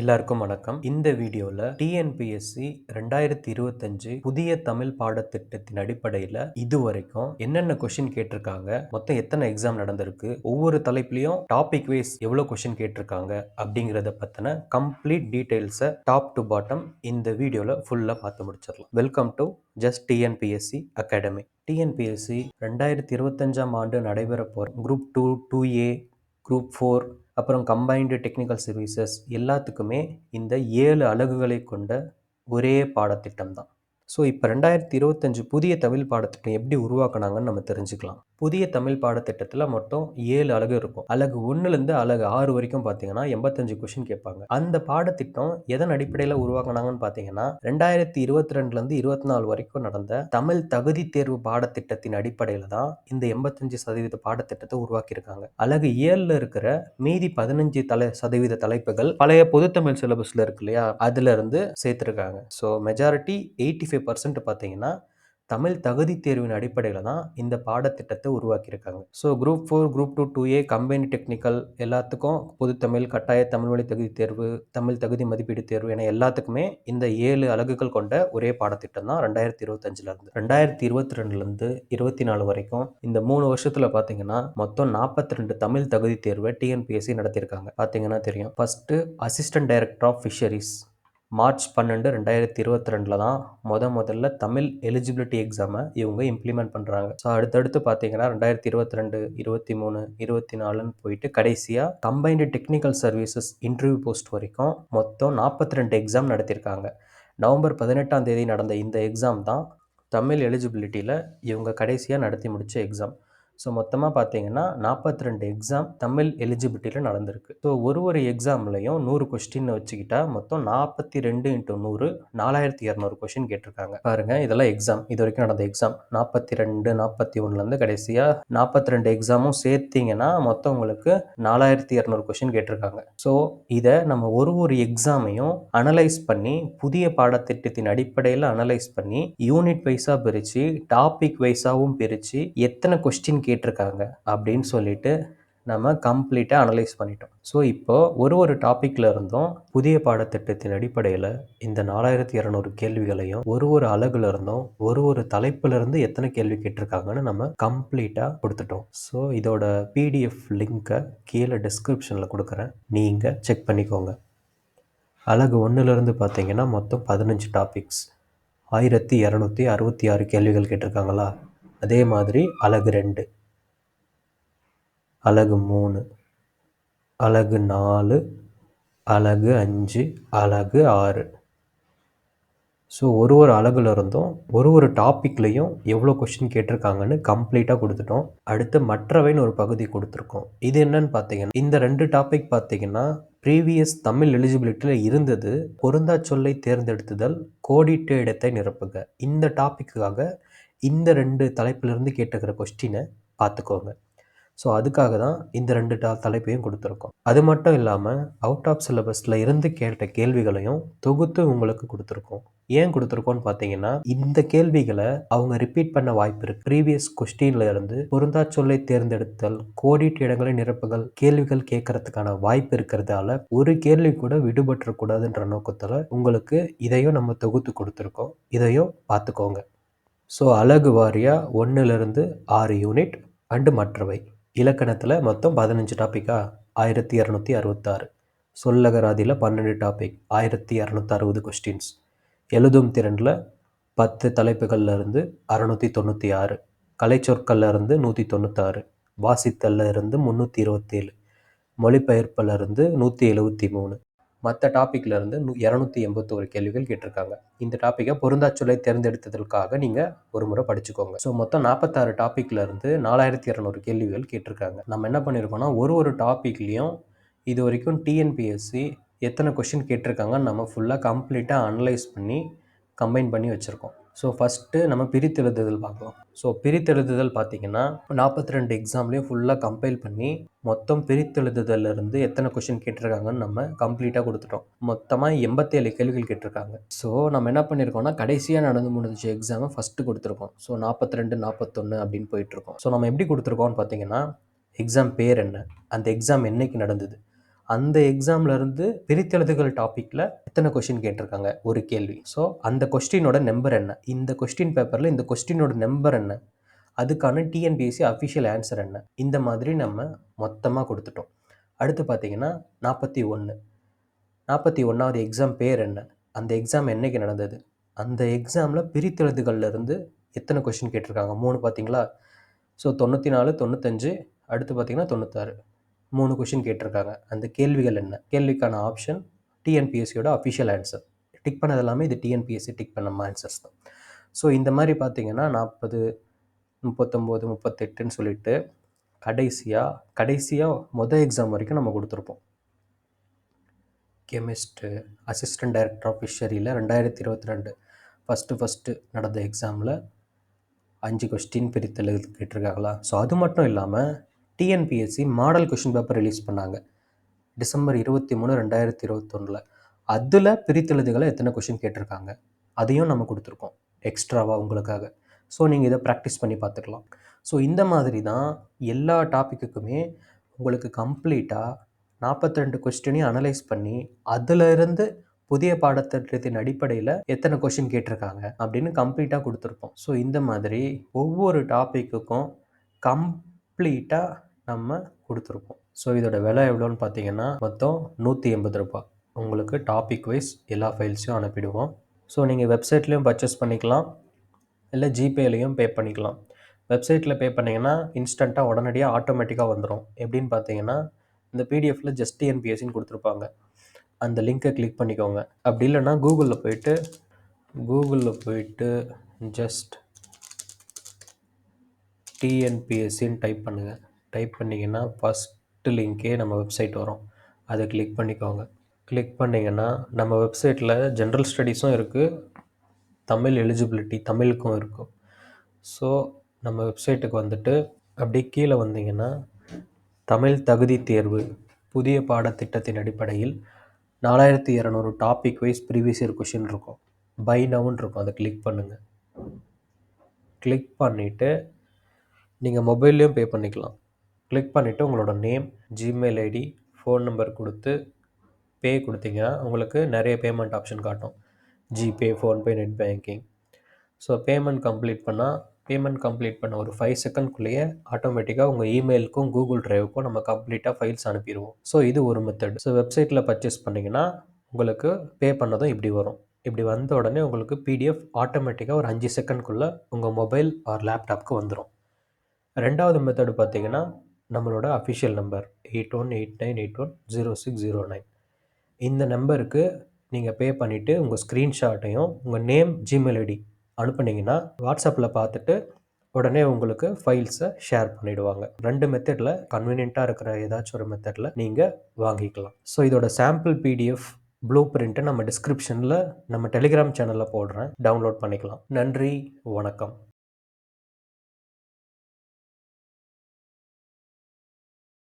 எல்லாருக்கும் வணக்கம். இந்த வீடியோவில் டிஎன்பிஎஸ்சி ரெண்டாயிரத்தி இருபத்தஞ்சு புதிய தமிழ் பாடத்திட்டத்தின் அடிப்படையில் இது வரைக்கும் என்னென்ன கொஷின் கேட்டிருக்காங்க மொத்தம் எத்தனை எக்ஸாம் நடந்திருக்கு ஒவ்வொரு தலைப்புலையும் டாபிக் வைஸ் எவ்வளோ கொஷின் கேட்டிருக்காங்க அப்படிங்கிறத பற்றின கம்ப்ளீட் டீட்டெயில்ஸை டாப் டு பாட்டம் இந்த வீடியோவில் ஃபுல்லாக பார்த்து முடிச்சிடலாம். Welcome to just TNPSC academy TNPSC ரெண்டாயிரத்தி இருபத்தஞ்சாம் ஆண்டு நடைபெற போகிற group two two A group four அப்புறம் கம்பைன்டு டெக்னிக்கல் சர்வீசஸ் எல்லாத்துக்குமே இந்த ஏழு அலகுகளை கொண்ட ஒரே பாடத்திட்டம் தான். ஸோ இப்போ ரெண்டாயிரத்தி இருபத்தஞ்சு புதிய தமிழ் பாடத்திட்டம் எப்படி உருவாக்குனாங்கன்னு நம்ம தெரிஞ்சுக்கலாம். புதிய தமிழ் பாடத்திட்டத்தில் மொத்தம் ஏழு அழகு இருக்கும். அழகு ஒன்றுலேருந்து அழகு ஆறு வரைக்கும் பார்த்தீங்கன்னா எண்பத்தஞ்சு கொஷின் கேட்பாங்க. அந்த பாடத்திட்டம் எதன் அடிப்படையில் உருவாக்குனாங்கன்னு பார்த்தீங்கன்னா ரெண்டாயிரத்தி இருபத்தி ரெண்டுலேருந்து இருபத்தி நாலு வரைக்கும் நடந்த தமிழ் தகுதி தேர்வு பாடத்திட்டத்தின் அடிப்படையில் தான் இந்த எண்பத்தஞ்சு சதவீத பாடத்திட்டத்தை உருவாக்கியிருக்காங்க. அழகு ஏழில் இருக்கிற மீதி பதினஞ்சு தலை சதவீத தலைப்புகள் பழைய பொதுத்தமிழ் சிலபஸில் இருக்கு இல்லையா? அதுலேருந்து சேர்த்துருக்காங்க. So majority eighty five percent பார்த்தீங்கன்னா தமிழ் தகுதி தேர்வின் அடிப்படையில் தான் இந்த பாடத்திட்டத்தை உருவாக்கியிருக்காங்க. So group four group two two A combine technical எல்லாத்துக்கும் பொதுத்தமிழ் கட்டாய தமிழ் வழி தகுதி தேர்வு தமிழ் தகுதி மதிப்பீடு தேர்வு என எல்லாத்துக்குமே இந்த ஏழு அலகுகள் கொண்ட ஒரே பாடத்திட்டம் தான் ரெண்டாயிரத்தி இருபத்தஞ்சிலேருந்து ரெண்டாயிரத்தி இருபத்தி ரெண்டுலேருந்து இருபத்தி நாலு வரைக்கும் இந்த மூணு வருஷத்தில் பார்த்தீங்கன்னா மொத்தம் நாற்பத்தி ரெண்டு தமிழ் தகுதி தேர்வை டிஎன்பிஎஸ்சி நடத்தியிருக்காங்க. பார்த்தீங்கன்னா தெரியும். First assistant director of fisheries March பன்னெண்டு ரெண்டாயிரத்தி இருபத்தி ரெண்டில் தான் முத முதல்ல தமிழ் எலிஜிபிலிட்டி எக்ஸாமை இவங்க இம்ப்ளிமெண்ட் பண்ணுறாங்க ஸோ அடுத்தடுத்து பார்த்தீங்கன்னா ரெண்டாயிரத்தி இருபத்தி ரெண்டு இருபத்தி மூணு இருபத்தி நாலுன்னு போயிட்டு கடைசியாக combined technical services interview post வரைக்கும் மொத்தம் நாற்பத்தி ரெண்டு எக்ஸாம் நடத்தியிருக்காங்க நவம்பர் பதினெட்டாம் தேதி நடந்த இந்த எக்ஸாம் தான் தமிழ் எலிஜிபிலிட்டியில் இவங்க கடைசியாக நடத்தி முடித்த எக்ஸாம் ஸோ மொத்தமாக பார்த்தீங்கன்னா நாற்பத்தி ரெண்டு எக்ஸாம் தமிழ் எலிஜிபிலிட்டியில் நடந்திருக்கு. ஸோ ஒரு ஒரு எக்ஸாம்லையும் நூறு கொஸ்டின் வச்சுக்கிட்டா மொத்தம் நாற்பத்தி ரெண்டு இன்ட்டு நூறு நாலாயிரத்தி இரநூறு கொஸ்டின் கேட்டிருக்காங்க. பாருங்கள் இதெல்லாம் எக்ஸாம் இது வரைக்கும் நடந்த எக்ஸாம் நாற்பத்தி ரெண்டு நாற்பத்தி ஒன்றுலேருந்து கடைசியாக நாற்பத்தி ரெண்டு எக்ஸாமும் சேர்த்திங்கன்னா மொத்தம் உங்களுக்கு நாலாயிரத்தி இரநூறு கொஸ்டின் கேட்டிருக்காங்க. ஸோ இதை நம்ம ஒரு ஒரு எக்ஸாமையும் அனலைஸ் பண்ணி புதிய பாடத்திட்டத்தின் அடிப்படையில் அனலைஸ் பண்ணி யூனிட் வைஸாக பிரித்து டாபிக் வைஸாகவும் பிரித்து எத்தனை கொஸ்டின் கேட்டிருக்காங்க அப்படின்னு சொல்லிட்டு நம்ம கம்ப்ளீட்டாக அனலைஸ் பண்ணிட்டோம். ஸோ இப்போது ஒரு ஒரு டாப்பிக்கில் இருந்தும் புதிய பாடத்திட்டத்தின் அடிப்படையில் இந்த நாலாயிரத்தி இரநூறு கேள்விகளையும் ஒரு ஒரு அழகுல இருந்தும் ஒரு ஒரு தலைப்புலேருந்து எத்தனை கேள்வி கேட்டிருக்காங்கன்னு நம்ம கம்ப்ளீட்டாக கொடுத்துட்டோம். ஸோ இதோட பிடிஎஃப் லிங்க்கை கீழே டிஸ்கிரிப்ஷனில் கொடுக்குறேன். நீங்கள் செக் பண்ணிக்கோங்க. அழகு ஒன்றுலேருந்து பார்த்தீங்கன்னா மொத்தம் பதினஞ்சு டாபிக்ஸ் ஆயிரத்தி இரநூத்தி அறுபத்தி ஆறு கேள்விகள் கேட்டிருக்காங்களா? அதே மாதிரி அலகு ரெண்டு. அலகு மூணு அலகு நாலு அலகு அஞ்சு அலகு ஆறு. ஸோ ஒரு ஒரு அலகுல இருந்தும் ஒரு ஒரு டாப்பிக்லேயும் எவ்வளோ கொஷின் கேட்டிருக்காங்கன்னு கம்ப்ளீட்டாக கொடுத்துட்டோம். அடுத்து மற்றவைன்னு ஒரு பகுதி கொடுத்துருக்கோம். இது என்னன்னு பார்த்தீங்கன்னா இந்த ரெண்டு டாபிக் பார்த்தீங்கன்னா ப்ரீவியஸ் தமிழ் எலிஜிபிலிட்டியில் இருந்தது. பொருந்தா சொல்லை தேர்ந்தெடுத்துதல் கோடிட்ட இடத்தை நிரப்புக. இந்த டாப்பிக்காக இந்த ரெண்டு தலைப்பிலிருந்து கேட்டுக்கிற கொஸ்டினை பார்த்துக்கோங்க ஸோ அதுக்காக தான் இந்த ரெண்டு டா தலைப்பையும் கொடுத்துருக்கோம். அது மட்டும் இல்லாமல் அவுட் ஆஃப் சிலபஸில் இருந்து கேட்ட கேள்விகளையும் தொகுத்து உங்களுக்கு கொடுத்துருக்கோம். ஏன் கொடுத்துருக்கோன்னு பார்த்தீங்கன்னா இந்த கேள்விகளை அவங்க ரிப்பீட் பண்ண வாய்ப்பு இருக்கு. ப்ரீவியஸ் கொஸ்டின்ல இருந்து பொருந்தா சொல்லை தேர்ந்தெடுத்தல் கோடிட்டு இடங்களை நிரப்புகள் கேள்விகள் கேட்கறதுக்கான வாய்ப்பு இருக்கிறதால ஒரு கேள்வி கூட விடுபட்டுறக்கூடாதுன்ற நோக்கத்தில் உங்களுக்கு இதையும் நம்ம தொகுத்து கொடுத்துருக்கோம். இதையும் பார்த்துக்கோங்க ஸோ அழகு வாரியாக ஒன்றுலேருந்து ஆறு யூனிட் அண்டு மற்றவை. இலக்கணத்தில் மொத்தம் பதினஞ்சு டாப்பிக்கா ஆயிரத்தி இரநூத்தி அறுபத்தாறு. சொல்லகராதியில் பன்னெண்டு டாபிக் ஆயிரத்தி இரநூத்தி அறுபது கொஸ்டின்ஸ் எழுதும் திறனில் பத்து தலைப்புகளில் இருந்து அறநூற்றி தொண்ணூற்றி ஆறு. கலைச்சொற்களில் இருந்து நூற்றி தொண்ணூத்தாறு. வாசித்தல்ல இருந்து முந்நூற்றி இருபத்தேழு. மொழிபெயர்ப்பில் இருந்து நூற்றி எழுபத்தி மூணு. மற்ற டாப்பிக்கில் இருந்து நூ இரநூத்தி எண்பத்தோரு கேள்விகள் கேட்டிருக்காங்க. இந்த டாப்பிக்கை பொருந்தாச்சொல்லை தேர்ந்தெடுத்ததற்காக நீங்கள் ஒரு முறை படிச்சுக்கோங்க. ஸோ மொத்தம் நாற்பத்தாறு டாப்பிக்கில் இருந்து நாலாயிரத்தி இரநூறு கேள்விகள் கேட்டிருக்காங்க. நம்ம என்ன பண்ணியிருக்கோம்னா ஒரு ஒரு டாப்பிக்லேயும் இது வரைக்கும் டிஎன்பிஎஸ்சி எத்தனை கொஷின் கேட்டிருக்காங்கன்னு நம்ம ஃபுல்லாக கம்ப்ளீட்டாக அனலைஸ் பண்ணி கம்பைன் பண்ணி வச்சுருக்கோம். ஸோ ஃபஸ்ட்டு நம்ம பிரித்தெழுதுதல் பார்க்கலாம். ஸோ பிரித்தெழுதுதல் பார்த்தீங்கன்னா நாற்பத்தி ரெண்டு எக்ஸாம்லேயும் ஃபுல்லாக கம்பைல் பண்ணி மொத்தம் பிரித்தெழுதுதல்ல இருந்து எத்தனை கொஷின் கேட்டிருக்காங்கன்னு நம்ம கம்ப்ளீட்டாக கொடுத்துட்டோம். மொத்தமாக எண்பத்தேழு கேள்விகள் கேட்டிருக்காங்க. ஸோ நம்ம என்ன பண்ணியிருக்கோம்னா கடைசியாக நடந்து முடிஞ்ச எக்ஸாமை ஃபஸ்ட்டு கொடுத்துருக்கோம். ஸோ நாற்பத்தி ரெண்டு நாற்பத்தொன்று அப்படின்னு போயிட்டுருக்கோம் ஸோ நம்ம எப்படி கொடுத்துருக்கோம்னு பார்த்தீங்கன்னா எக்ஸாம் பேர் என்ன? அந்த எக்ஸாம் என்னைக்கு நடந்தது? அந்த எக்ஸாம்லேருந்து பிரித்தெழுதுகள் டாப்பிக்கில் எத்தனை கொஸ்டின் கேட்டிருக்காங்க? ஒரு கேள்வி. ஸோ அந்த கொஸ்டினோட நம்பர் என்ன? இந்த கொஸ்டின் பேப்பரில் இந்த கொஸ்டினோட நம்பர் என்ன? அதுக்கான டிஎன்பிஎஸ்சி அஃபிஷியல் ஆன்சர் என்ன? இந்த மாதிரி நம்ம மொத்தமாக கொடுத்துட்டோம். அடுத்து பார்த்தீங்கன்னா நாற்பத்தி ஒன்று நாற்பத்தி ஒன்றாவது எக்ஸாம் பேர் என்ன? அந்த எக்ஸாம் என்னைக்கு நடந்தது? அந்த எக்ஸாமில் பிரித்தெழுதுகள்லேருந்து எத்தனை கொஸ்டின் கேட்டிருக்காங்க? மூணு பார்த்தீங்களா ஸோ தொண்ணூற்றி நாலு தொண்ணூத்தஞ்சு அடுத்து பார்த்தீங்கன்னா தொண்ணூத்தாறு. மூணு கொஷின் கேட்டிருக்காங்க. அந்த கேள்விகள் என்ன? கேள்விக்கான ஆப்ஷன் டிஎன்பிஎஸ்சியோட அஃபிஷியல் ஆன்சர் டிக் பண்ணது எல்லாமே இது டிஎன்பிஎஸ்சி டிக் பண்ண ஆன்சர்ஸ் தான். ஸோ இந்த மாதிரி பார்த்தீங்கன்னா நாற்பது முப்பத்தொம்போது முப்பத்தெட்டுன்னு சொல்லிட்டு கடைசியாக கடைசியாக மொதல் எக்ஸாம் வரைக்கும் நம்ம கொடுத்துருப்போம். கெமிஸ்ட்டு அசிஸ்டன்ட் டைரக்டர் ஆஃப் ஃபிஷரியில் ரெண்டாயிரத்தி இருபத்தி ரெண்டு ஃபஸ்ட்டு ஃபஸ்ட்டு நடந்த எக்ஸாமில் அஞ்சு கொஸ்டின் பிரித்தல் கேட்டிருக்காங்களா? ஸோ அது மட்டும் இல்லாமல் TNPSC model question paper release பண்ணாங்க. டிசம்பர் இருபத்தி மூணு ரெண்டாயிரத்தி இருபத்தொன்னில். அதில் பிரித்தெழுதுகளை எத்தனை கொஷின் கேட்டிருக்காங்க? அதையும் நம்ம கொடுத்துருக்கோம். எக்ஸ்ட்ராவாக உங்களுக்காக. ஸோ நீங்கள் இதை ப்ராக்டிஸ் பண்ணி பார்த்துக்கலாம். ஸோ இந்த மாதிரி தான் எல்லா டாப்பிக்குக்குமே உங்களுக்கு கம்ப்ளீட்டாக நாற்பத்தி ரெண்டு கொஸ்டினையும் அனலைஸ் பண்ணி அதிலிருந்து புதிய பாடத்திட்டத்தின் அடிப்படையில் எத்தனை கொஷின் கேட்டிருக்காங்க அப்படின்னு கம்ப்ளீட்டாக கொடுத்துருப்போம். ஸோ இந்த மாதிரி ஒவ்வொரு டாப்பிக்குக்கும் கம்ப்ளீட்டாக நம்ம கொடுத்துருப்போம். ஸோ இதோட விலை எவ்வளோன்னு பார்த்தீங்கன்னா மொத்தம் நூற்றி எண்பது ரூபாய் உங்களுக்கு டாபிக் வைஸ் எல்லா ஃபைல்ஸையும் அனுப்பிடுவோம். ஸோ நீங்கள் வெப்சைட்லேயும் பர்ச்சேஸ் பண்ணிக்கலாம். இல்லை ஜிபேலையும் பே பண்ணிக்கலாம். வெப்சைட்டில் பே பண்ணிங்கன்னா இன்ஸ்டண்ட்டாக உடனடியாக ஆட்டோமேட்டிக்காக வந்துடும் எப்படின்னு பார்த்தீங்கன்னா இந்த பிடிஎஃப்பில் ஜஸ்ட் டிஎன்பிஎஸ்சின்னு கொடுத்துருப்பாங்க. அந்த லிங்க்கை கிளிக் பண்ணிக்கோங்க. அப்படி இல்லைன்னா கூகுளில் போயிட்டு கூகுளில் போயிட்டு ஜஸ்ட் டிஎன்பிஎஸ்சின்னு டைப் பண்ணுங்கள் டைப் பண்ணிங்கன்னா ஃபஸ்ட்டு லிங்க்கே நம்ம வெப்சைட் வரும். அதை கிளிக் பண்ணிக்கோங்க. கிளிக் பண்ணிங்கன்னா நம்ம வெப்சைட்டில் ஜென்ரல் ஸ்டடீஸும் இருக்குது தமிழ் எலிஜிபிலிட்டி தமிழுக்கும் இருக்கும் ஸோ நம்ம வெப்சைட்டுக்கு வந்துட்டு அப்படியே கீழே வந்தீங்கன்னா தமிழ் தகுதி தேர்வு புதிய பாடத்திட்டத்தின் அடிப்படையில் நாலாயிரத்தி இரநூறு topic wise previous year question இருக்கும். பை நவுன் இருக்கும். அதை கிளிக் பண்ணுங்கள் கிளிக் பண்ணிவிட்டு நீங்கள் மொபைல்லையும் பே பண்ணிக்கலாம். கிளிக் பண்ணிவிட்டு உங்களோட name Gmail ID phone number கொடுத்து பே கொடுத்தீங்கன்னா உங்களுக்கு நிறைய பேமெண்ட் ஆப்ஷன் காட்டும். GPay PhonePe net banking so payment complete பண்ணால் பேமெண்ட் கம்ப்ளீட் பண்ண ஒரு ஃபைவ் செகண்ட்குள்ளேயே ஆட்டோமேட்டிக்காக உங்கள் இமெயிலுக்கும் கூகுள் ட்ரைவுக்கும் நம்ம கம்ப்ளீட்டாக ஃபைல்ஸ் அனுப்பிடுவோம். ஸோ இது ஒரு மெத்தட் ஸோ வெப்சைட்டில் பர்ச்சேஸ் பண்ணிங்கன்னா உங்களுக்கு பே பண்ணதும் இப்படி வரும். இப்படி வந்த உடனே உங்களுக்கு பிடிஎஃப் ஆட்டோமேட்டிக்காக ஒரு அஞ்சு செகண்ட்குள்ளே உங்கள் மொபைல் ஆர் லேப்டாப்க்கு வந்துடும் ரெண்டாவது மெத்தடு பார்த்தீங்கன்னா நம்மளோட official number eight one eight nine eight one zero six zero nine இந்த நம்பருக்கு நீங்கள் பே பண்ணிவிட்டு உங்கள் ஸ்க்ரீன்ஷாட்டையும் உங்கள் நேம் ஜிமெயில் ஐடி அனுப்புனீங்கன்னா வாட்ஸ்அப்பில் பார்த்துட்டு உடனே உங்களுக்கு ஃபைல்ஸை ஷேர் பண்ணிவிடுவாங்க ரெண்டு மெத்தடில் கன்வீனியண்ட்டாக இருக்கிற ஏதாச்சும் ஒரு மெத்தடில் நீங்கள் வாங்கிக்கலாம். ஸோ இதோட சாம்பிள் பிடிஎஃப் ப்ளூ பிரிண்ட்டை நம்ம டிஸ்கிரிப்ஷனில் நம்ம டெலிகிராம் சேனலில் போடுறேன். டவுன்லோட் பண்ணிக்கலாம். நன்றி வணக்கம்.